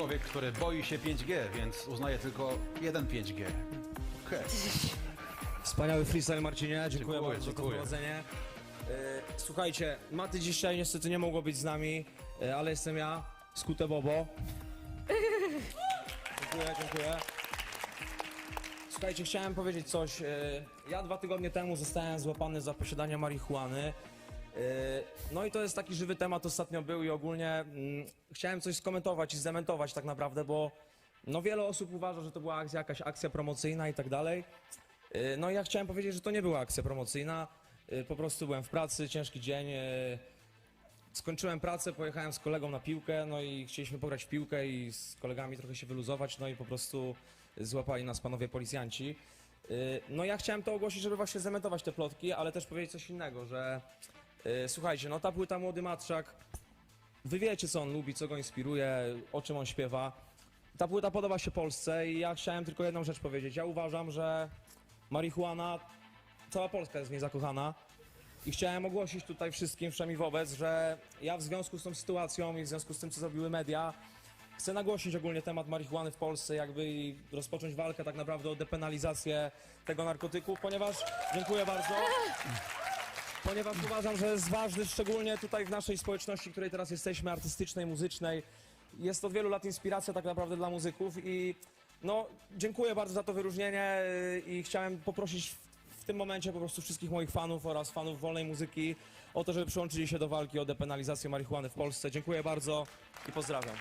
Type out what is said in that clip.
człowiek, który boi się 5G, więc uznaje tylko jeden 5G. Okej. Wspaniały freestyle Marcinie, dziękuję, Dziękuję, bardzo za to dziękuję. prowadzenie. E, Słuchajcie, Maty dzisiaj niestety nie mogło być z nami, e, ale jestem ja, Skute Bobo. Dziękuję, dziękuję. Słuchajcie, chciałem powiedzieć coś. e, Ja dwa tygodnie temu zostałem złapany za posiadanie marihuany. E, No i to jest taki żywy temat ostatnio był i ogólnie mm, chciałem coś skomentować i zdementować tak naprawdę, bo no wiele osób uważa, że to była akcja, jakaś akcja promocyjna i tak dalej. E, No i ja chciałem powiedzieć, że to nie była akcja promocyjna. E, Po prostu byłem w pracy, ciężki dzień. Skończyłem pracę, pojechałem z kolegą na piłkę, no i chcieliśmy pograć w piłkę i z kolegami trochę się wyluzować, no i po prostu złapali nas panowie policjanci. No ja chciałem to ogłosić, żeby właśnie zementować te plotki, ale też powiedzieć coś innego, że słuchajcie, no ta płyta Młody Matrzak, wy wiecie co on lubi, co go inspiruje, o czym on śpiewa. Ta płyta podoba się Polsce i ja chciałem tylko jedną rzecz powiedzieć. Ja uważam, że marihuana, cała Polska jest w niej zakochana. I chciałem ogłosić tutaj wszystkim, wszemi wobec, że ja w związku z tą sytuacją i w związku z tym, co zrobiły media, chcę nagłośnić ogólnie temat marihuany w Polsce, jakby i rozpocząć walkę tak naprawdę o depenalizację tego narkotyku, ponieważ, dziękuję bardzo, ponieważ uważam, że jest ważny, szczególnie tutaj w naszej społeczności, w której teraz jesteśmy, artystycznej, muzycznej. Jest od wielu lat inspiracja tak naprawdę dla muzyków i no, dziękuję bardzo za to wyróżnienie yy, i chciałem poprosić w tym momencie po prostu wszystkich moich fanów oraz fanów wolnej muzyki o to, żeby przyłączyli się do walki o depenalizację marihuany w Polsce. Dziękuję bardzo i pozdrawiam.